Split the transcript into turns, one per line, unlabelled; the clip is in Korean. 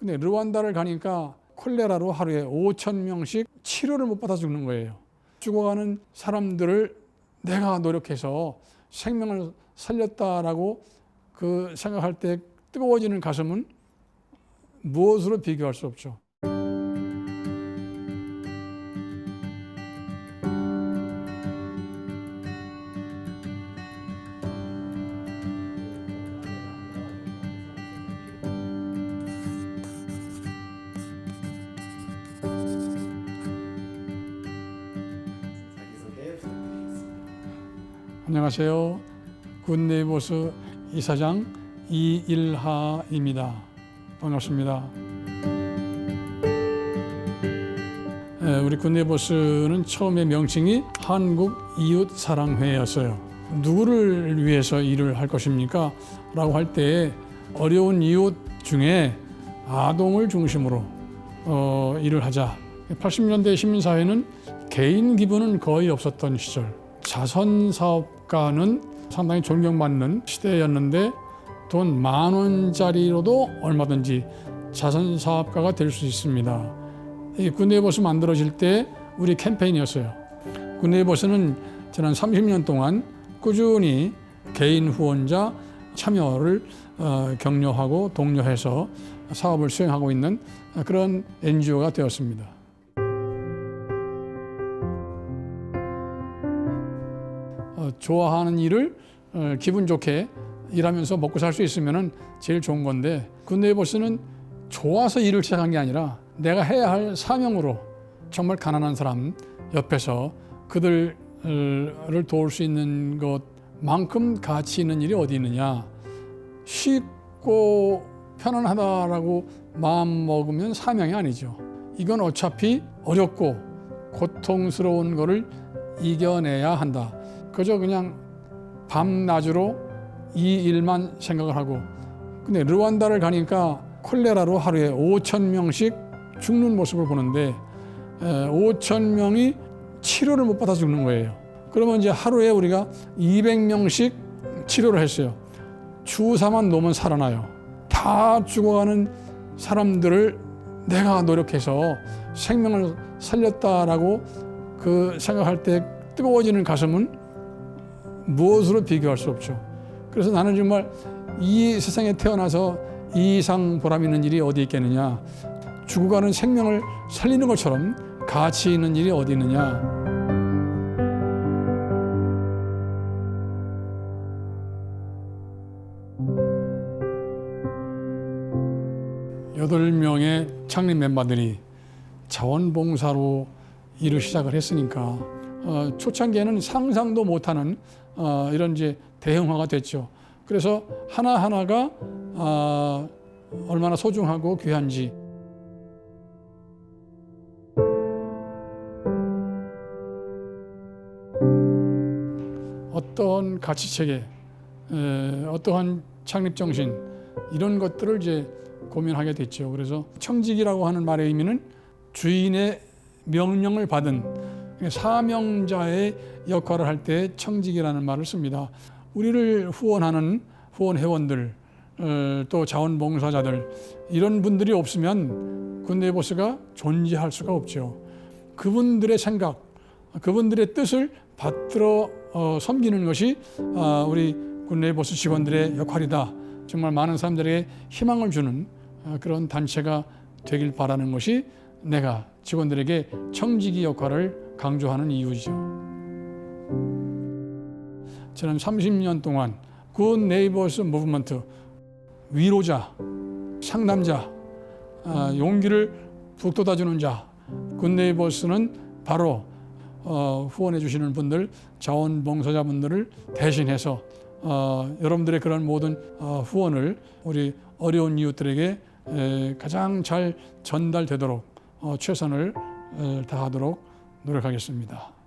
근데 르완다를 가니까 콜레라로 하루에 5천 명씩 치료를 못 받아 죽는 거예요. 죽어가는 사람들을 내가 노력해서 생명을 살렸다라고 그 생각할 때 뜨거워지는 가슴은 무엇으로 비교할 수 없죠. 안녕하세요. 굿네이버스 이사장 이일하입니다. 반갑습니다. 예, 우리 굿네이버스는 처음에 명칭이 한국 이웃 사랑회였어요. 누구를 위해서 일을 할 것입니까? 라고 할 때 어려운 이웃 중에 아동을 중심으로 어, 일을 하자. 80년대 시민사회는 개인 기부는 거의 없었던 시절. 자선 사업 가는 상당히 존경받는 시대였는데 돈 만 원짜리로도 얼마든지 자선 사업가가 될 수 있습니다. 이 굿네이버스 만들어질 때 우리 캠페인이었어요. 굿네이버스는 지난 30년 동안 꾸준히 개인 후원자 참여를 어, 격려하고 독려해서 사업을 수행하고 있는 그런 NGO가 되었습니다. 좋아하는 일을 어, 기분 좋게 일하면서 먹고 살 수 있으면 제일 좋은 건데 굿네이버스는 좋아서 일을 시작한 게 아니라 내가 해야 할 사명으로 정말 가난한 사람 옆에서 그들을 도울 수 있는 것만큼 가치 있는 일이 어디 있느냐 쉽고 편안하다라고 마음 먹으면 사명이 아니죠. 이건 어차피 어렵고 고통스러운 거를 이겨내야 한다. 그저 그냥 밤낮으로 이 일만 생각을 하고 근데 르완다를 가니까 콜레라로 하루에 5천 명씩 죽는 모습을 보는데 5천 명이 치료를 못 받아 죽는 거예요. 그러면 이제 하루에 우리가 200명씩 치료를 했어요. 주사만 놓으면 살아나요. 다 죽어가는 사람들을 내가 노력해서 생명을 살렸다라고 그 생각할 때 뜨거워지는 가슴은 무엇으로 비교할 수 없죠. 그래서 나는 정말 이 세상에 태어나서 이 이상 보람 있는 일이 어디 있겠느냐. 죽어가는 생명을 살리는 것처럼 가치 있는 일이 어디 있느냐. 여덟 명의 창립 멤버들이 자원봉사로 일을 시작을 했으니까 어, 초창기에는 상상도 못하는 어, 이런 이제 대형화가 됐죠. 그래서 하나 하나가 어, 얼마나 소중하고 귀한지 어떠한 가치 체계, 에, 어떠한 창립 정신 이런 것들을 이제 고민하게 됐죠. 그래서 청직이라고 하는 말의 의미는 주인의 명령을 받은 사명자의 역할을 할 때 청직이라는 말을 씁니다. 우리를 후원하는 후원 회원들 어, 또 자원봉사자들 이런 분들이 없으면 굿네이버스가 존재할 수가 없죠. 그분들의 생각, 그분들의 뜻을 받들어 어, 섬기는 것이 아, 우리 굿네이버스 직원들의 역할이다. 정말 많은 사람들에게 희망을 주는 어, 그런 단체가 되길 바라는 것이 내가 직원들에게 청지기 역할을 강조하는 이유죠. 지난 30년 동안 굿 네이버스 무브먼트 위로자, 상담자, 아, 용기를 북돋아주는 자, 굿 네이버스는 바로 어, 후원해 주시는 분들, 자원봉사자분들을 대신해서 어, 여러분들의 그런 모든 어, 후원을 우리 어려운 이웃들에게 에, 가장 잘 전달되도록 어, 최선을 에, 다하도록 노력하겠습니다.